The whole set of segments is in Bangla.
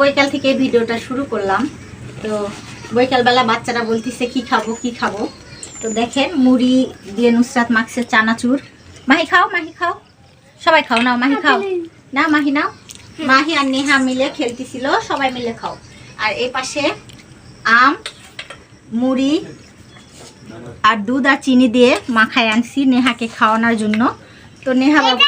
বৈকাল থেকে ভিডিওটা শুরু করলাম। তো বৈকালবেলা বাচ্চারা বলতেছে কি খাব কি খাব? তো দেখেন মুড়ি দিয়ে নুসরাত মাখছে চানাচুর। মাহি খাও মাহি খাও। সবাই খাও নাও মাহি খাও। না মাহি নাও। মাহি আর নেহা মিলে খেলতেছিল সবাই মিলে খাও। আর এই পাশে আম মুড়ি আর দুধ আর চিনি দিয়ে মাখায় আনছি নেহাকে খাওয়ানোর জন্য। তো নেহা বাবু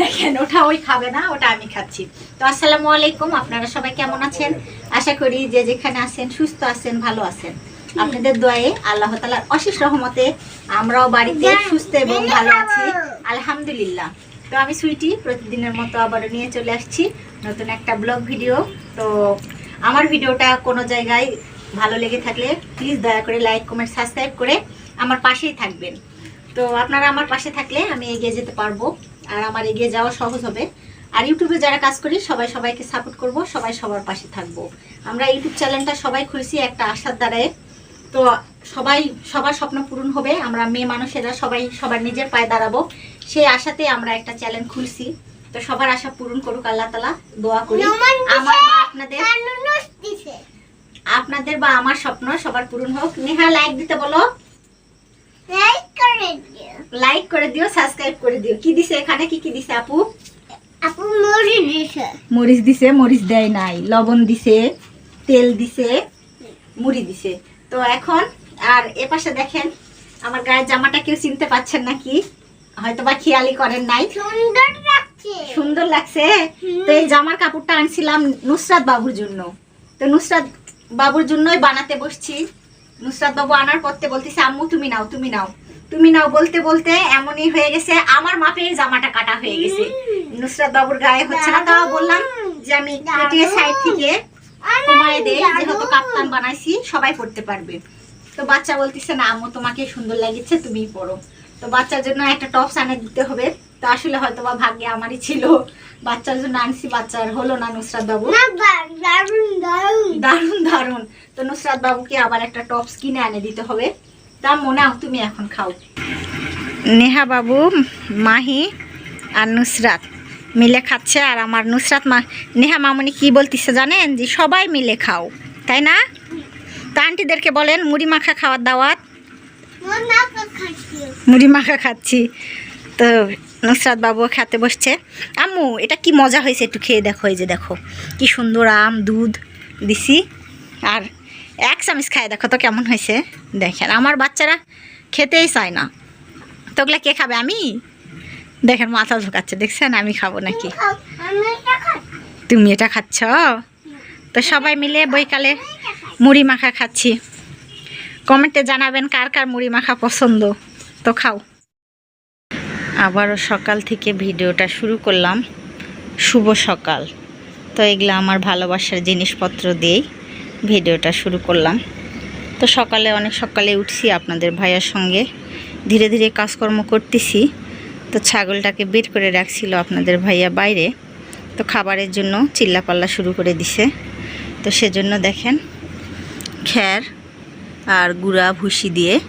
দেখেন, ওটা ওই খাবে না, ওটা আমি খাচ্ছি। তো আসসালামু আলাইকুম, আপনারা সবাই কেমন আছেন? আশা করি যে যেখানে আছেন, সুস্থ আছেন, ভালো আছেন। আপনাদের দোয়ায়ে আল্লাহ তালার অশেষ রহমতে আমরাও বাড়িতে সুস্থ এবং ভালো আছি। আলহামদুলিল্লাহ। তো আমি সুইটি প্রতিদিনের মতো আবারও নিয়ে চলে আসছি। নতুন একটা ব্লগ ভিডিও। তো আমার ভিডিওটা কোনো জায়গায় ভালো লেগে থাকলে প্লিজ দয়া করে লাইক কমেন্ট সাবস্ক্রাইব করে আমার পাশেই থাকবেন। তো আপনারা আমার পাশে থাকলে আমি এগিয়ে যেতে পারব। আর আমার এগিয়ে যাওয়া সহজ হবে। আর ইউটিউবে যারা কাজ করি সবাই সবাইকে সাপোর্ট করব সবাই সবার পাশে থাকব। আমরা ইউটিউব চ্যানেলটা সবাই খুলছি একটা আশার দ্বারায়। তো সবাই সবার স্বপ্ন পূরণ হবে। আমরা মেয়ে মানুষেরা সবাই সবার নিজের পায়ে দাঁড়াবো। সেই আশাতে আমরা একটা চ্যানেল খুলছি। তো সবার আশা পূরণ করুক আল্লাহ তালা দোয়া করি। আমার বা আপনাদের আপনাদের বা আমার স্বপ্ন সবার পূরণ হোক। নেহা লাইক দিতে বলো। লাইক করে দিও সাবস্ক্রাইব করে দিও। কি দিছে এখানে? কি কি দিছে আপু? আপু মরিচ দিছে। মরিচ দেয় নাই। লবণ দিছে তেল দিছে মুড়ি দিছে। তো এখন আর এপাশে দেখেন আমার গায়ের জামাটা কেউ চিনতে পারছেন নাকি? হয়তো বা খেয়ালি করেন নাই। সুন্দর লাগছে। তো এই জামার কাপড়টা আনছিলাম নুসরাত বাবুর জন্য। তো নুসরাত বাবুর জন্যই বানাতে বসছি। নুসরাত বাবু আনার পরতে বলতেছে আম্মু তুমি নাও তুমি নাও। তুমি নাও বলতে বলতে এমনই হয়ে গেছে আমার মাপে জামাটা কাটা হয়ে গেছে। নুসরাত বাবুর গায়ে হচ্ছে না তাও বললাম যে আমি কেটে সাইড থেকে কমায় দেই যেহেতু কাপ্তান বানাইছি সবাই পড়তে পারবে। তো বাচ্চা বলতেছে না আম্মু তোমাকে সুন্দর লাগছে তুমিই পড়ো। তো বাচ্চার জন্য একটা টপস আনে দিতে হবে। তো আসলে হয়তো বা ভাগ্যে আমারই ছিল। বাচ্চার জন্য আনছি বাচ্চার হলো না নুসরাত বাবু। দারুণ দারুণ। তো নুসরাত বাবুকে আবার একটা টপস কিনে এনে দিতে হবে। তুমি এখন খাও। নেহা বাবু, মাহি আর নুসরাত মিলে খাচ্ছে আর আমার নুসরাত মা নেহা মামনি কি বলতেছে জানেন? যে সবাই মিলে খাও, তাই না? তা আন্টিদেরকে বলেন, মুড়ি মাখা খাওয়ার দাওয়াত। মুড়ি মাখা খাচ্ছি। তো নুসরাত বাবু খেতে বসছে। আম্মু, এটা কি মজা হয়েছে একটু খেয়ে দেখো, এই যে দেখো। কি সুন্দর আম, দুধ দিছি। আর এক চামচ খায়, দেখো তো কেমন হয়েছে। দেখেন, আমার বাচ্চারা খেতেই চায় না। তো ওগুলা কে খাবে, আমি? দেখেন, মাথা ঢোকাচ্ছে দেখছেন? আমি খাব নাকি? তুমি এটা খাচ্ছ? তো সবাই মিলে বইকালে মুড়ি মাখা খাচ্ছি। কমেন্টে জানাবেন কার কার মুড়ি মাখা পছন্দ। তো খাও। আবারও সকাল থেকে ভিডিওটা শুরু করলাম। শুভ সকাল। তো এগুলো আমার ভালোবাসার জিনিসপত্র দিয়েই। ভিডিওটা শুরু করলাম। তো সকালে, অনেক সকালে উঠছি আপনাদের ভাইয়ার সঙ্গে। ধীরে ধীরে কাজকর্ম করতেছি। তো ছাগলটাকে বের করে রাখছিল আপনাদের ভাইয়া বাইরে। তো খাবারের জন্য চিল্লাপাল্লা শুরু করে দিছে। তো সেজন্য দেখেন, খ্যার আর গুড়া, ভুসি দিয়ে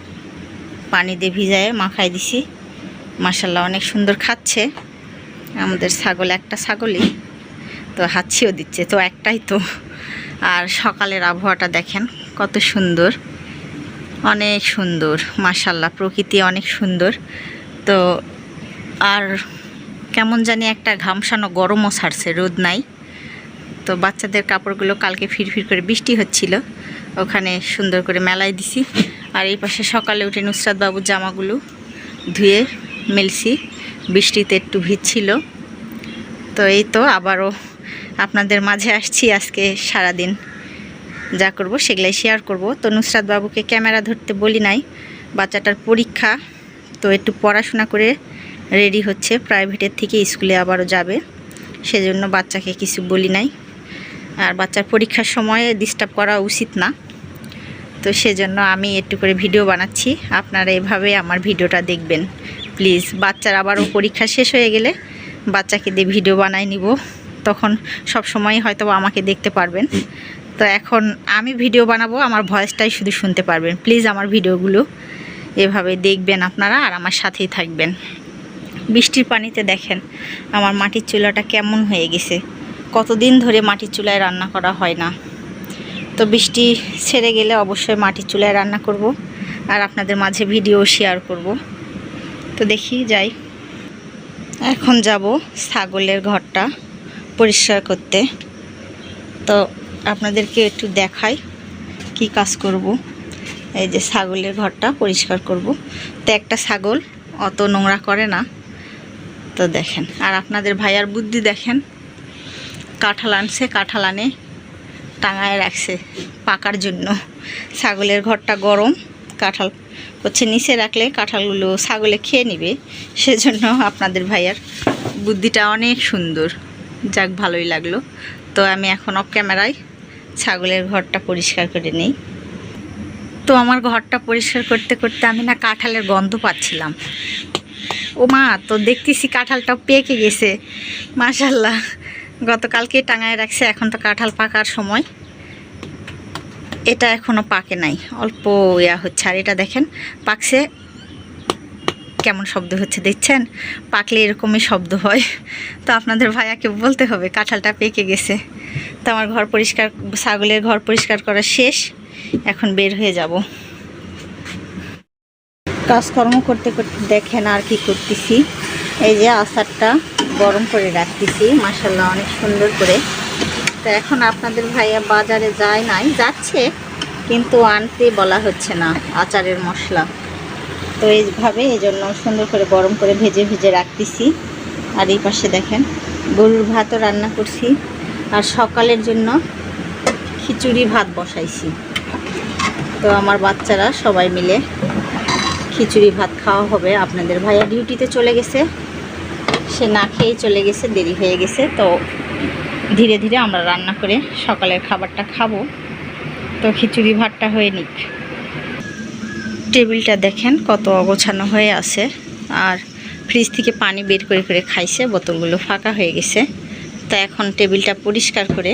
পানি দিয়ে ভিজায় মাখায় দিছি। মাসাল্লাহ অনেক সুন্দর খাচ্ছে। আমাদের ছাগল একটা ছাগলই। তো হাঁচিও দিচ্ছে। তো একটাই তো। আর সকালের আবহাওয়াটা দেখেন, কত সুন্দর। অনেক সুন্দর মাসাল্লাহ প্রকৃতি অনেক সুন্দর। তো আর কেমন জানি একটা ঘামসানো গরমও ছাড়ছে, রোদ নাই। তো বাচ্চাদের কাপড়গুলো কালকে ফিরফির করে বৃষ্টি হচ্ছিল, ওখানে সুন্দর করে মেলায় দিছি। আর এই পাশে সকালে উঠে নুসরাত বাবুর জামাগুলো ধুয়ে মেলছি, বৃষ্টিতে একটু ভিজছিল। তো এই তো আবারও আপনাদের মাঝে আসছি আজকে সারাদিন। যা করব সেগুলাই শেয়ার করব। তো নুসরাত বাবুকে ক্যামেরা ধরতে বলি নাই, বাচ্চাটার পরীক্ষা, তো একটু পড়াশোনা করে রেডি হচ্ছে প্রাইভেটের থেকে স্কুলে আবারও যাবে। সেজন্য বাচ্চাকে কিছু বলি নাই। আর বাচ্চার পরীক্ষার সময় ডিস্টার্ব করা উচিত না। তো সেজন্য আমি একটু করে ভিডিও বানাচ্ছি। আপনারা এভাবে আমার ভিডিওটা দেখবেন। প্লিজ বাচ্চার আবারও পরীক্ষা শেষ হয়ে গেলে বাচ্চাকে দিয়ে ভিডিও বানাই নিব। তখন সব সময় হয়তো আমাকে দেখতে পারবেন। তো এখন আমি ভিডিও বানাবো, আমার ভয়েসটাই শুধু শুনতে পারবেন। প্লিজ আমার ভিডিওগুলো এভাবে দেখবেন আপনারা আর আমার সাথেই থাকবেন। বৃষ্টির পানিতে দেখেন, আমার মাটির চুলাটা কেমন হয়ে গেছে। কতদিন ধরে মাটির চুলায় রান্না করা হয় না। তো বৃষ্টি ছেড়ে গেলে অবশ্যই মাটির চুলায় রান্না করব আর আপনাদের মাঝে ভিডিও শেয়ার করব। তো দেখি, যাই। এখন যাব ছাগলের ঘরটা পরিষ্কার করতে। তো আপনাদেরকে একটু দেখাই কি কাজ করব। এই যে ছাগলের ঘরটা পরিষ্কার করব। তো একটা ছাগল অত নোংরা করে না। তো দেখেন, আর আপনাদের ভাইয়ার বুদ্ধি দেখেন। কাঁঠাল আনছে, কাঁঠাল আনে, টাঙায় রাখছে পাকার জন্য। ছাগলের ঘরটা গরম। কাঁঠাল হচ্ছে নিচে রাখলে কাঁঠালগুলো ছাগলে খেয়ে নিবে। সেজন্য আপনাদের ভাইয়ার বুদ্ধিটা অনেক সুন্দর। যাক, ভালোই লাগল। তো আমি এখন অফ ক্যামেরায় ছাগলের ঘরটা পরিষ্কার করে নিই। তো আমার ঘরটা পরিষ্কার করতে করতে আমি না কাঁঠালের গন্ধ পাচ্ছিলাম। ও মা, তো দেখতেছি কাঁঠালটাও পেকে গেছে। মাশাল্লাহ গতকালকে টাঙায় রাখছে, এখন তো কাঁঠাল পাকার সময়। এটা এখনও পাকে নাই। অল্প ইয়া হচ্ছে। আর এটা দেখেন, পাকছে। কেমন শব্দ হচ্ছে দেখছেন? পাকলে এরকমই শব্দ হয়। তো আপনাদের ভাইয়াকে বলতে হবে, কাঁঠালটা পেকে গেছে। তো আমার ঘর পরিষ্কার, ছাগলের ঘর পরিষ্কার করা শেষ। এখন বের হয়ে যাব। কাজকর্ম করতে করতে দেখেন আর কি করতেছি। এই যে আচারটা গরম করে রাখতেছি মাসাল্লাহ অনেক সুন্দর করে। তো এখন আপনাদের ভাইয়া বাজারে যায় নাই, যাচ্ছে, কিন্তু আনতে বলা হচ্ছে না আচারের মশলা। তো এইভাবে এই জন্য সুন্দর করে গরম করে ভেজে ভেজে রাখতেছি। আর এই পাশে দেখেন, গরুর ভাতও রান্না করছি। আর সকালের জন্য খিচুড়ি ভাত বসাইছি। তো আমার বাচ্চারা সবাই মিলে খিচুড়ি ভাত খাওয়া হবে। আপনাদের ভাইয়া ডিউটিতে চলে গেছে। সে না খেয়েই চলে গেছে, দেরি হয়ে গেছে। তো ধীরে ধীরে আমরা রান্না করে সকালের খাবারটা খাব। তো খিচুড়ি ভাতটা হয়ে নিক। টেবিলটা দেখেন কত অগোছানো হয়ে আছে। আর ফ্রিজ থেকে পানি বের করে করে খাইছে, বোতলগুলো ফাঁকা হয়ে গেছে। তো এখন টেবিলটা পরিষ্কার করে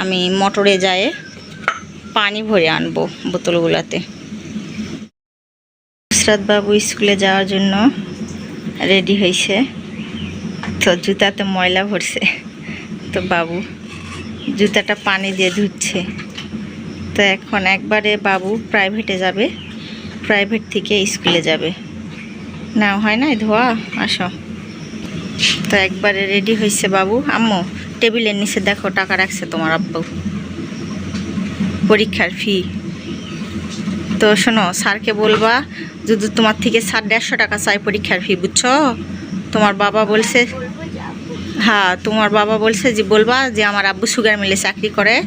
আমি মোটরে যায় পানি ভরে আনব বোতলগুলোতে। বাবু স্কুলে যাওয়ার জন্য রেডি হয়েছে তো জুতাতে ময়লা ভরছে। তো বাবু জুতাটা পানি দিয়ে ধুচ্ছে। তো এখন একবারে বাবু প্রাইভেটে যাবে প্রাইভেট থেকে স্কুলে যাবে। না হয় না ধোয়া, আসো। তো একবারে রেডি হয়েছে বাবু। আম্মু, টেবিলের নিচে দেখো, টাকা রাখছে তোমার আব্বু। পরীক্ষার ফি তো শোনো, স্যারকে বলবা, যদি তোমার থেকে স্যার দেড়শো টাকা চাই পরীক্ষার ফি বুঝছ? তোমার বাবা বলছে হ্যাঁ তোমার বাবা বলছে যে, বলবা যে আমার আব্বু সুগার মিলে চাকরি করে।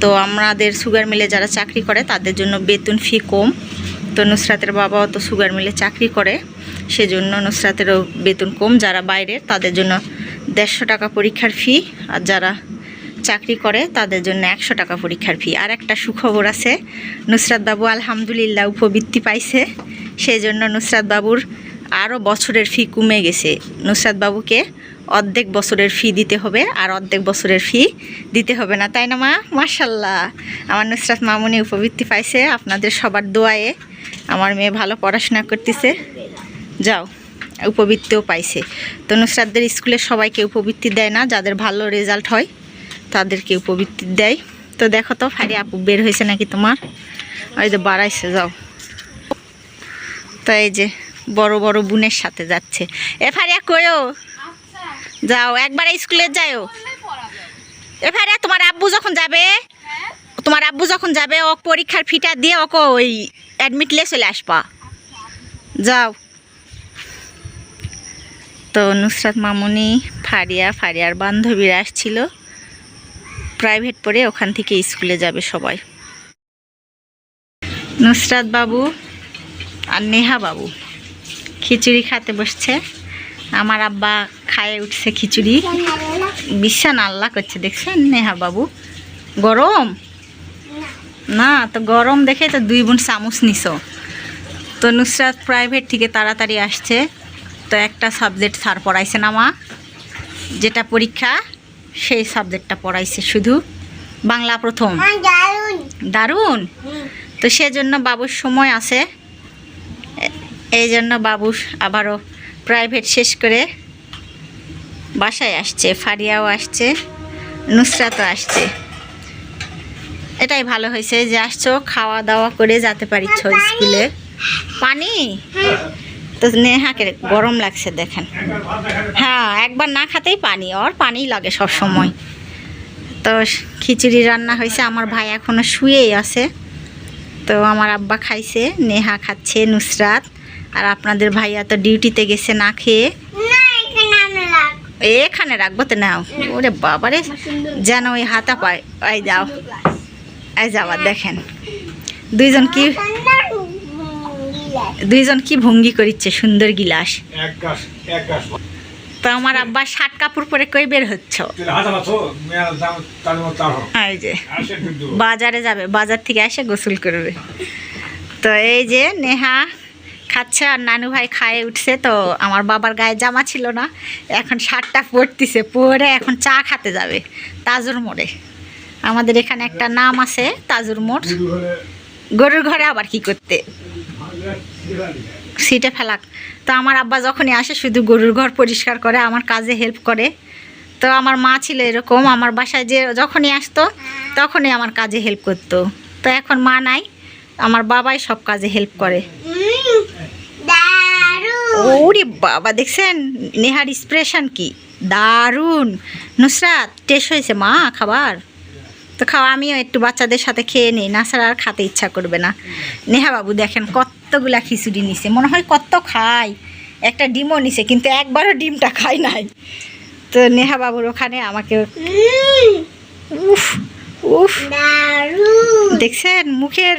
তো আমাদের সুগার মিলে যারা চাকরি করে, তাদের জন্য বেতন ফি কম। তো নুসরাতের বাবাও তো সুগার মিলে চাকরি করে, সেজন্য নুসরাতেরও বেতন কম। যারা বাইরে, তাদের জন্য দেড়শো টাকা পরীক্ষার ফি আর যারা চাকরি করে, তাদের জন্য একশো টাকা পরীক্ষার ফি আর একটা সুখবর আছে, নুসরাত বাবু আলহামদুলিল্লাহ উপবৃত্তি পাইছে। সেই জন্য নুসরাত বাবুর আরও বছরের ফি কমে গেছে। নুসরাত বাবুকে অর্ধেক বছরের ফি দিতে হবে আর অর্ধেক বছরের ফি দিতে হবে না, তাই না মা? মার্শাল্লাহ আমার নুসরাত মামুনি উপবৃত্তি পাইছে, আপনাদের সবার দোয়ায়ে আমার মেয়ে ভালো পড়াশোনা করতেছে। যাও, উপবৃত্তিও পাইছে। তো নুসরাতদের স্কুলে সবাইকে উপবৃত্তি দেয় না, যাদের ভালো রেজাল্ট হয় তাদেরকে উপবৃত্তি দেয়। তো দেখো তো, ফারি আপু বের হয়েছে নাকি তোমার? ওই যে বাড়াইছে, যাও। তো এই যে বড় বড় বোনের সাথে যাচ্ছে। এ ফারিয়া কয়ও যাও একবারে স্কুলে যাও এ ফারিয়া তোমার আব্বু যখন যাবে তোমার আব্বু যখন যাবে ও পরীক্ষার ফিটা দিয়ে ওকে ওই অ্যাডমিট লে চলে আসবা। যাও। তো নুসরাত মামুনি ফারিয়া ফারিয়ার বান্ধবীরা আসছিল। প্রাইভেট পড়ে ওখান থেকে স্কুলে যাবে সবাই। নুসরাত বাবু আর নেহা বাবু। খিচুড়ি খেতে বসছে। আমার আব্বা খায়ে উঠছে খিচুড়ি। বিশ্বান আল্লাহ করছে দেখছেন নেহা বাবু? গরম? না তো গরম দেখে তো দুই বোন চামচ নিছ। তো নুসরাত প্রাইভেট থেকে তাড়াতাড়ি আসছে। তো একটা সাবজেক্ট স্যার পড়াইছে না মা? যেটা পরীক্ষা সেই সাবজেক্টটা পড়াইছে শুধু। বাংলা প্রথম। দারুণ? তো সেজন্য বাবুর সময় আছে। এই জন্য বাবু আবারও প্রাইভেট শেষ করে বাসায় আসছে, ফারিয়াও আসছে, নুসরাতও আসছে। এটাই ভালো হয়েছে যে আসছো খাওয়া দাওয়া করে যেতে পারিচ্ছ স্কুলে। পানি? তো নেহাকে গরম লাগছে দেখেন। হ্যাঁ একবার না খাতেই পানি ওর পানি লাগে সব সময় তো খিচুড়ি রান্না হয়েছে, আমার ভাই এখনও শুয়েই আছে। তো আমার আব্বা খাইছে, নেহা খাচ্ছে, নুসরাত। আর আপনাদের ভাইয়া তো ডিউটিতে গেছে না খেয়ে? এখানে রাখব। তো নাও। ওরে বাবারে যেন ওই হাতা পায়। এই যাও। এই যাও আর দেখেন। দুইজন কি দুইজন কি ভঙ্গি করিচ্ছে সুন্দর গিলাস? তো আমার আব্বা শার্ট কাপড় পরে কই বের হচ্ছ? এই যে। বাজারে যাবে বাজার থেকে এসে গোসল করবে। তো এই যে নেহা খাচ্ছে আর নানু ভাই খায়ে উঠছে, তো আমার বাবার গায়ে জামা ছিল না। এখন শার্টটা পরতিছে, পরে এখন চা খাতে যাবে, তাজুর মোড়ে। আমাদের এখানে একটা নাম আছে, তাজুর মোড়। গরুর ঘরে আবার কি করতে? সিটে ফেলাক। তো আমার আব্বা যখনই আসে, শুধু গরুর ঘর পরিষ্কার করে, আমার কাজে হেল্প করে। তো আমার মা ছিল এরকম, আমার বাসায় যে যখনই আসতো, তখনই আমার কাজে হেল্প করতো। তো এখন মা নাই, আমার বাবাই সব কাজে হেল্প করে। ওরে বাবা দেখছেন? নেহার এক্সপ্রেশন কি? দারুণ। নুসরাত টেস্ট হয়েছে মা খাবার? তো খাওয়া আমিও একটু বাচ্চাদের সাথে খেয়ে নিই। না আর খাতে ইচ্ছা করবে না। নেহা বাবু দেখেন কতগুলা খিচুড়ি নিছে। মনে হয় কত খায়। একটা ডিমও নিছে কিন্তু একবারও ডিমটা খায় নাই। তো নেহা বাবুর ওখানে আমাকে উফ উফ। দেখছেন? মুখের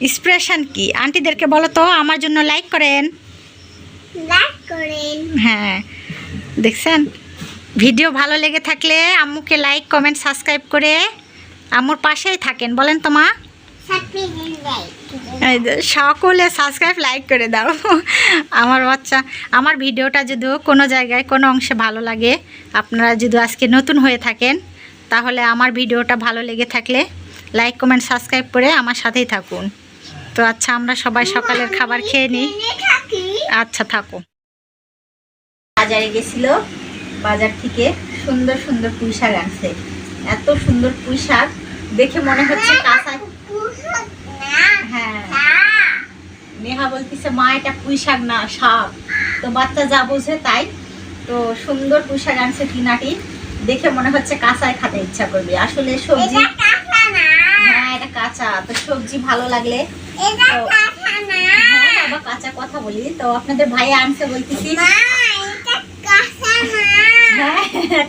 এক্সপ্রেশন কি? আন্টিদেরকে বলো তো আমার জন্য লাইক করেন। হ্যাঁ দেখছেন? ভিডিও ভালো লেগে থাকলে আম্মুকে লাইক কমেন্ট সাবস্ক্রাইব করে আম্মুর পাশেই থাকেন বলেন তো মা? সকলে সাবস্ক্রাইব লাইক করে দাও। আমার বাচ্চা আমার ভিডিওটা যদিও কোনো জায়গায় কোনো অংশে ভালো লাগে আপনারা যদি আজকে নতুন হয়ে থাকেন তাহলে আমার ভিডিওটা ভালো লেগে থাকলে লাইক কমেন্ট সাবস্ক্রাইব করে আমার সাথেই থাকুন। তো আচ্ছা আমরা সবাই সকালের খাবার খেয়ে নিই। আচ্ছা থাকো। বাজারে গেছিল বাজার থেকে সুন্দর সুন্দর পুঁই শাক আনছে। এত সুন্দর পুঁই শাক দেখে মনে হচ্ছে কাঁচা হ্যাঁ। নেহা বলতেছে মা এটা পুঁই শাক না শাক। তো বাচ্চা যা বোঝে তাই। তো সুন্দর পুঁই শাক আনছে কিনাটি দেখে মনে হচ্ছে কাঁচায় খেতে ইচ্ছা করবে। আসলে সবজি হ্যাঁ এটা কাঁচা। তো সবজি ভালো লাগলে বাবা কাঁচা কথা বলি তো আপনাদের ভাই আনছে বলতেছি। হ্যাঁ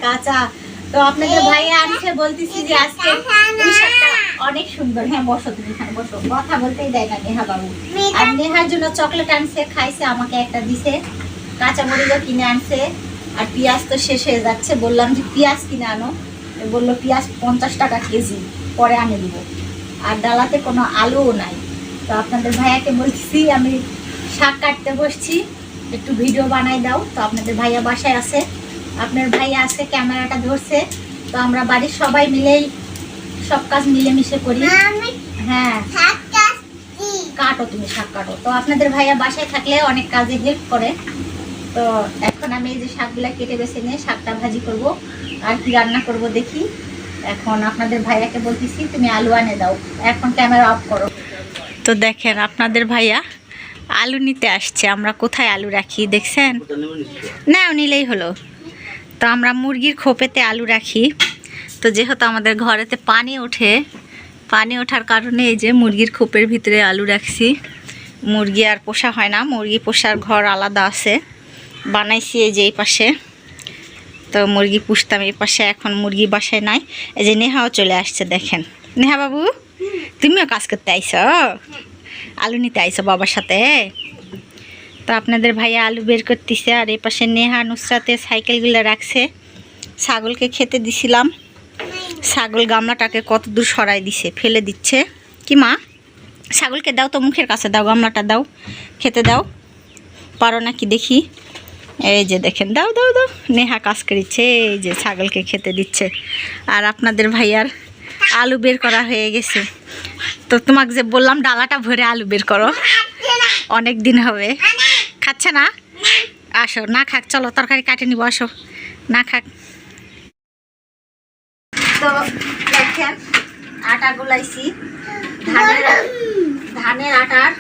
কাঁচা। তো আপনাদের ভাই আনছে বলতেছি যে আজকে অনেক সুন্দর। হ্যাঁ বসো তুমি এখানে বসো। কথা বলতেই দেয় না নেহা বাবু। আর নেহার জন্য চকলেট আনছে খাইছে আমাকে একটা দিছে। কাঁচা মরিচও কিনে আনছে। আর পেঁয়াজ তো শেষ হয়ে যাচ্ছে। বললাম যে পেঁয়াজ কিনে আনো। বলল পেঁয়াজ পঞ্চাশ টাকা কেজি। পরে আনে দিব। আর ডালাতে কোনো আলুও নাই। তো আপনাদের ভাইয়াকে বলছি আমি শাক কাটতে বসছি। একটু ভিডিও বানাই দাও। তো আপনাদের ভাইয়া বাসায় আছে। আপনার ভাইয়া আজকে ক্যামেরাটা ধরছে। তো আমরা বাড়ির সবাই মিলেই সব কাজ মিলেমিশে করি। হ্যাঁ। কাটো তুমি শাক কাটো। তো আপনাদের ভাইয়া বাসায় থাকলে অনেক কাজে হেল্প করে। তো এখন আমি এই যে শাকগুলো কেটে বেছে নিয়ে শাকটা ভাজি করব আর কি রান্না করব দেখি। এখন আপনাদের ভাইয়াকে বলতেছি তুমি আলু আনে দাও। এখন ক্যামেরা অফ করো। তো দেখেন আপনাদের ভাইয়া আলু নিতে আসছে, আমরা কোথায় আলু রাখি দেখছেন? না, নিলেই হলো। তো আমরা মুরগির খোপেতে আলু রাখি। তো যেহেতু আমাদের ঘরেতে পানি ওঠে, পানি ওঠার কারণে এই যে মুরগির খোপের ভিতরে আলু রাখছি। মুরগি আর পোষা হয় না, মুরগি পোষার ঘর আলাদা আছে। বানাইছি এই যে এই পাশে। তো মুরগি পুষতাম এই পাশে, এখন মুরগি বাসায় নাই। এই যে নেহাও চলে আসছে, দেখেন। নেহা বাবু, তুমিও কাজ করতে আইছো আলু নিতে আইছো বাবার সাথে। তো আপনাদের ভাইয়া আলু বের করতেছে, আর এই পাশে নেহা নুসরাতে সাইকেলগুলো রাখছে। ছাগলকে খেতে দিছিলাম। ছাগল গামলাটাকে কত দূর সরাই দিছে, ফেলে দিচ্ছে। কি মা? ছাগলকে দাও তো মুখের কাছে, দাও গামলাটা দাও, খেতে দাও। পারো নাকি দেখি? এই যে দেখেন, দাও দাও দাও, নেহা কাজ করিচ্ছে, এই যে ছাগলকে খেতে দিচ্ছে। আর আপনাদের ভাইয়ার আলু বের করা হয়ে গেছে। তো তোমাকে যে বললাম, ডালাটা ভরে আলু বের করো। অনেক দিন হবে। খাচ্ছে না? আসো, না খাক, চলো, তরকারি কাটে নিব, আসো। না খাক। তো দেখেন, আটা গুলাইছি। ধানের ধানের আটার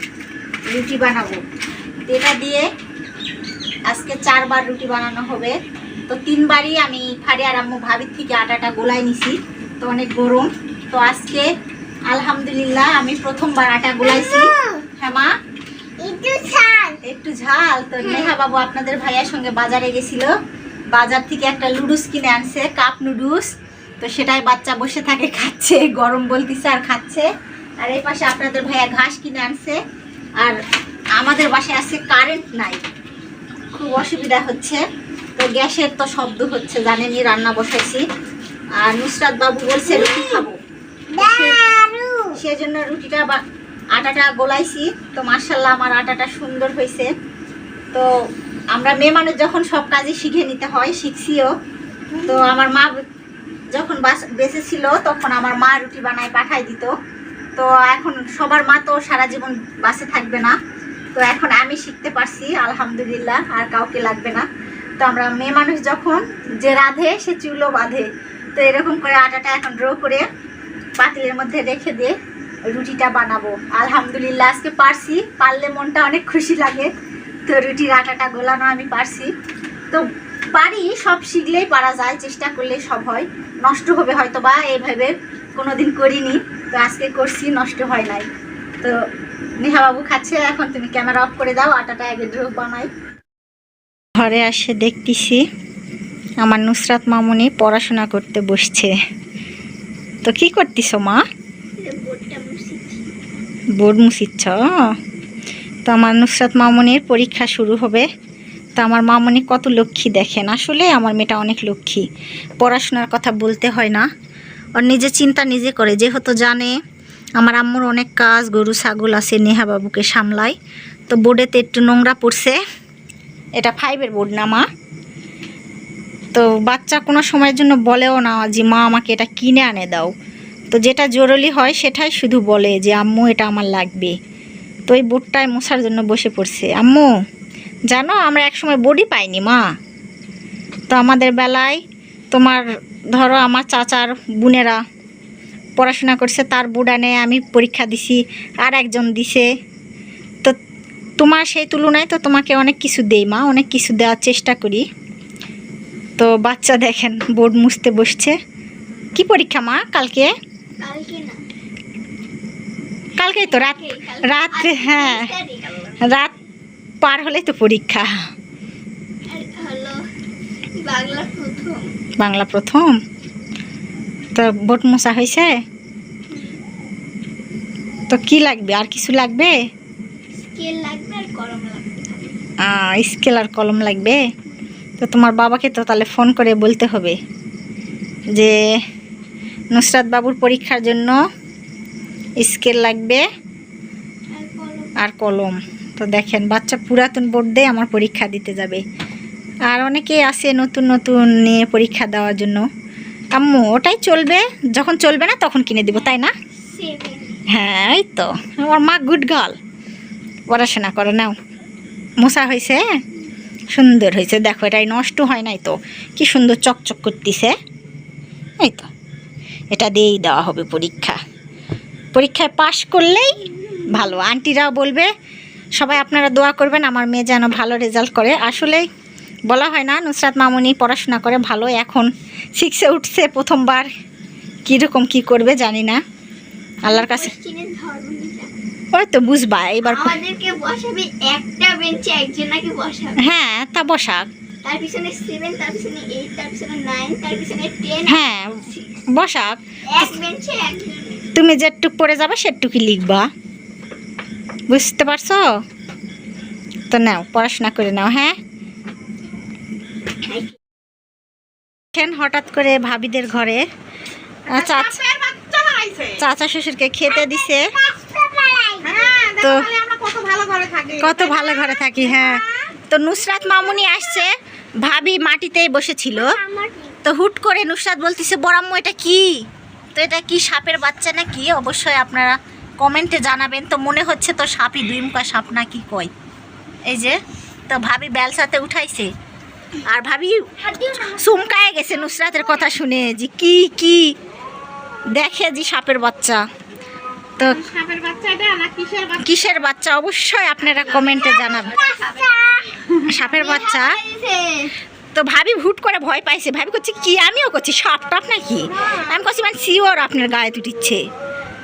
রুটি বানাবো। এটা দিয়ে আজকে চারবার রুটি বানানো হবে। তো তিনবারই আমি ফাড়ি আর ভাবির থেকে আটাটা গোলাই নিছি। তো অনেক গরম। তো আজকে আলহামদুলিল্লাহ আমি প্রথমবার আটা গোলাইছি। হ্যাঁ মা? একটু ঝাল। তো নেহা বাবু আপনাদের ভাইয়ার সঙ্গে বাজারে গেছিল। বাজার থেকে একটা লুডুস কিনে আনছে কাপ নুডলস। তো সেটাই বাচ্চা বসে থাকে খাচ্ছে গরম বলতিছে আর খাচ্ছে। আর এই পাশে আপনাদের ভাইয়া ঘাস কিনে আনছে। আর আমাদের বাসায় আছে কারেন্ট নাই। খুব অসুবিধা হচ্ছে। তো গ্যাসের তো শব্দ হচ্ছে জানেনই রান্না বসাইছি। আর নুসরাত বাবু বলছে রুটি খাব। সেজন্য রুটিটা বা আটাটা গোলাইছি। তো মার্শাল্লাহ আমার আটাটা সুন্দর হয়েছে। তো আমরা মেয়ে মানুষ যখন সব কাজই শিখে নিতে হয়, শিখছিও। তো আমার মা যখন বেঁচে ছিল তখন আমার মা রুটি বানায় পাঠাই দিত। তো এখন সবার মা তো সারা জীবন বাসে থাকবে না। তো এখন আমি শিখতে পারছি, আলহামদুলিল্লাহ, আর কাউকে লাগবে না। তো আমরা মেয়ে মানুষ যখন যে রাধে, সে চুলো বাঁধে। তো এরকম করে আটাটা এখন ড্র করে পাতিলের মধ্যে রেখে দিয়ে রুটিটা বানাবো। আলহামদুলিল্লাহ, আজকে পারছি। পারলে মনটা অনেক খুশি লাগে। তো রুটির আটাটা গোলানো আমি পারছি। তো পারি, সব শিখলেই পারা যায়, চেষ্টা করলেই সব হয়। নষ্ট হবে হয়তো বা এইভাবে কোনো দিন করিনি। তো আজকে করছি, নষ্ট হয় নাই। তো নেহা বাবু খাচ্ছে, এখন তুমি ক্যামেরা অফ করে দাও, আটাটা আগে ড্রো বানাই। ঘরে আসে দেখতেছি, আমার নুসরাত মামুনি পড়াশোনা করতে বসছে। তো কি করতিস মা? বোর্ড মুছিচ্ছ তো আমার নুসরাত মামনির পরীক্ষা শুরু হবে। তো আমার মামনি কত লক্ষ্মী দেখেন? আসলে আমার মেয়েটা অনেক লক্ষ্মী। পড়াশোনার কথা বলতে হয় না। ওর নিজে চিন্তা নিজে করে। যেহেতু জানে, আমার আম্মুর অনেক কাজ, গরু, ছাগল আছে, নেহা বাবুকে সামলায়। তো বোর্ডেতে একটু নোংরা পড়ছে। এটা ফাইভের বোর্ড না, মা? তো বাচ্চা কোনো সময়ের জন্য বলেও না যে, মা, আমাকে এটা কিনে আনে দাও। তো যেটা জরুরি হয় সেটাই শুধু বলে যে, আম্মু, এটা আমার লাগবে। তো ওই বোটটায় মশার জন্য বসে পড়ছে। আম্মু, জানো, আমরা একসময় বডি পাইনি, মা? তো আমাদের বেলায় তোমার, ধরো, আমার চাচার বোনেরা পড়াশোনা করছে, তার বুডানে আমি পরীক্ষা দিছি, আর একজন দিছে। তো তোমার সেই তুলনায় তো তোমাকে অনেক কিছু দেই, মা, অনেক কিছু দেওয়ার চেষ্টা করি। তো বাচ্চা দেখেন, বোর্ড মুছতে বসছে। কি পরীক্ষা, মা, কালকে? কালকেই তো রাত। রাত হ্যাঁ। তারিখ আল্লাহ। রাত পার হলেই তো পরীক্ষা। বাংলা প্রথম। তো বোট মশা হয়েছে? তো কি লাগবে? আর কিছু লাগবে? স্কেল আর কলম লাগবে? তো তোমার বাবাকে তো তাহলে ফোন করে বলতে হবে যে নুসরাত বাবুর পরীক্ষার জন্য স্কেল লাগবে আর কলম। তো দেখেন, বাচ্চা পুরাতন বোর্ড দিয়ে আমার পরীক্ষা দিতে যাবে। আর অনেকেই আছে নতুন নতুন নিয়ে পরীক্ষা দেওয়ার জন্য। আম্মু, ওটাই চলবে? যখন চলবে না তখন কিনে দিব, তাই না? হ্যাঁ এই তো। আমার মা গুড গার্ল। পড়াশোনা করে, নাও। মশা হয়েছে? সুন্দর হয়েছে। দেখো, এটাই নষ্ট হয় নাই তো। কি সুন্দর চকচক করতেছে। এই তো। এটা দিয়েই দেওয়া হবে পরীক্ষা। পরীক্ষায় পাশ করলেই ভালো। আন্টিরাও বলবে সবাই আপনারা দোয়া করবেন আমার মেয়ে যেন ভালো রেজাল্ট করে। আসলেই বলা হয় না নুসরাত মামুনি পড়াশোনা করে ভালো এখন সিক্সে উঠছে প্রথমবার। কীরকম কি করবে জানি না। আল্লাহর কাছে ওই তো বুঝবা এবার আমাদেরকে বসাবে একটা বেঞ্চে একজনাকে বসাবে। হ্যাঁ তা বসাক। তার পিছনে সেভেন তার পিছনে এইট তার পিছনে নাইন তার পিছনে টেন হ্যাঁ বসাক একজন তুমি যেটুক পড়ে যাবে সেটুকুই লিখবা। বুঝতে পারছ? তো নাও পড়াশোনা করে নাও হ্যাঁ? হঠাৎ করে ভাবিদের ঘরে আহ, চাচ- শ্বশুরকে খেতে দিছে। তো কত ভালো ঘরে থাকি। হ্যাঁ। তো নুসরাত মামুনি আসছে ভাবি মাটিতেই বসেছিল। আমার তো হুট করে নুসরাত বলতেছে বড়াম্মু এটা কি? তো এটা কি সাপের বাচ্চা না কি অবশ্যই আপনারা কমেন্টে জানাবেন। তো মনে হচ্ছে তো সাপই দুই মুখা সাপ না কি কয় এই যে তো ভাবি বেলসাতে উঠাইছে। আর ভাবি চুমকায় গেছে নুসরাতের কথা শুনে যে কি কি? দেখে যে সাপের বাচ্চা। তো কিসের বাচ্চা? অবশ্যই আপনারা কমেন্টে জানাবেন। সাপের বাচ্চা। তো ভাবি হুট করে ভয় পাইছে। ভাবি করছে কি আমিও করছি? সাপ টাপ নাকি? আমি করছি মানে সিওর আপনার গায়ে তুটিচ্ছে।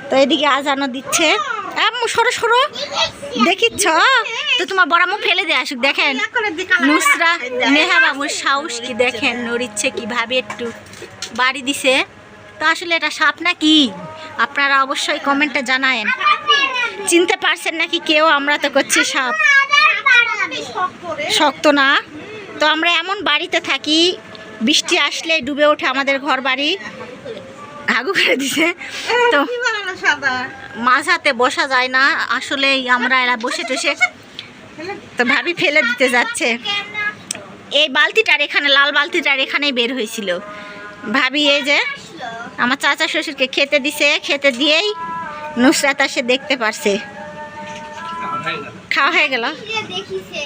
তো এদিকে আজানো দিচ্ছে। সরো সরো। দেখিচ্ছ? তো তোমার বড়ামু ফেলে দিয়ে আসুক দেখেন। নুসরা নেহা বাবুর সাহস কি দেখেন নড়িচ্ছে কীভাবে একটু বাড়ি দিছে। তো আসলে এটা সাপ নাকি? আপনারা অবশ্যই কমেন্টে জানায়েন। চিনতে পারছেন নাকি কেউ? আমরা তো করছি সাপ। শক্ত না? তো আমরা এমন বাড়িতে থাকি বৃষ্টি আসলে ডুবে ওঠে আমাদের ঘর বাড়ি হাগু করে দিছে। তো মাঝাতে বসা যায় না আসলে আমরা এরা বসে টসে। তো ভাবি ফেলে দিতে যাচ্ছে। এই বালতিটার এখানে লাল বালতিটার এখানেই বের হয়েছিল। ভাবি এই যে আমার চাচা শ্বশুরকে খেতে দিছে খেতে দিয়েই নুসরাত সে দেখতে পারছে। খাওয়া হয়ে গেল।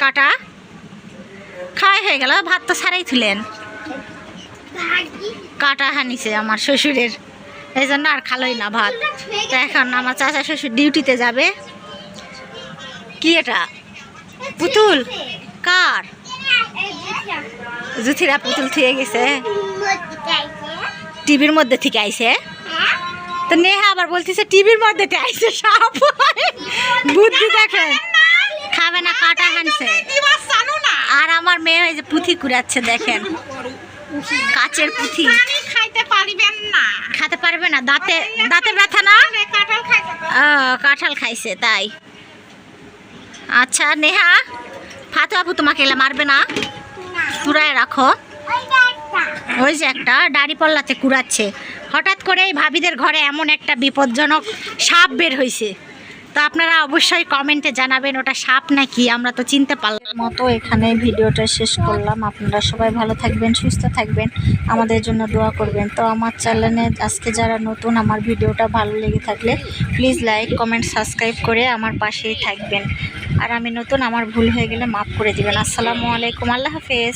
কাটা। খাওয়া হয়ে গেল ভাত তো সারাই তুলেন কাটা হানিছে আমার শ্বশুরের এই জন্য আর খালোই না ভাত। তো এখন আমার চাচা শ্বশুর ডিউটিতে যাবে। কি এটা? পুতুল? কার? জুথিরা পুতুল থুয়ে গেছে। টিভির মধ্যে থেকে আইছে। তো নেহা আবার বলতেছে টিভির মধ্যে আইছে সাপ। বুদ্ধি দেখে। খাবে না। কাটা হানছে। আর আমার মেয়ে ওই যে পুঁথি কুড়াচ্ছে দেখেন। কাচের পুঁথি। খাইতে পারিবেন না। খেতে পারবে না দাঁতে দাঁতে ব্যথা না? কাঁঠাল খাইছে তাই। আচ্ছা নেহা ফাতু আপু তোমাকে এলে মারবে না? কুড়ায় রাখো। ওই যে একটা। দাড়ি পল্লাতে কুড়াচ্ছে। হঠাৎ করে এই ভাবিদের ঘরে এমন একটা বিপজ্জনক সাপ বের হয়েছে তো আপনারা অবশ্যই কমেন্টে জানাবেন ওটা সাপ নাকি, আমরা তো চিনতে পারলাম। মতো এখানে ভিডিওটা শেষ করলাম। আপনারা সবাই ভালো থাকবেন, সুস্থ থাকবেন, আমাদের জন্য দোয়া করবেন। তো আমার চ্যানেলে আজকে যারা নতুন, আমার ভিডিওটা ভালো লেগে থাকলে প্লিজ লাইক কমেন্ট সাবস্ক্রাইব করে আমার পাশেই থাকবেন। আর আমি নতুন, আমার ভুল হয়ে গেলে মাফ করে দিবেন। আসসালামু আলাইকুম, আল্লাহ হাফেজ।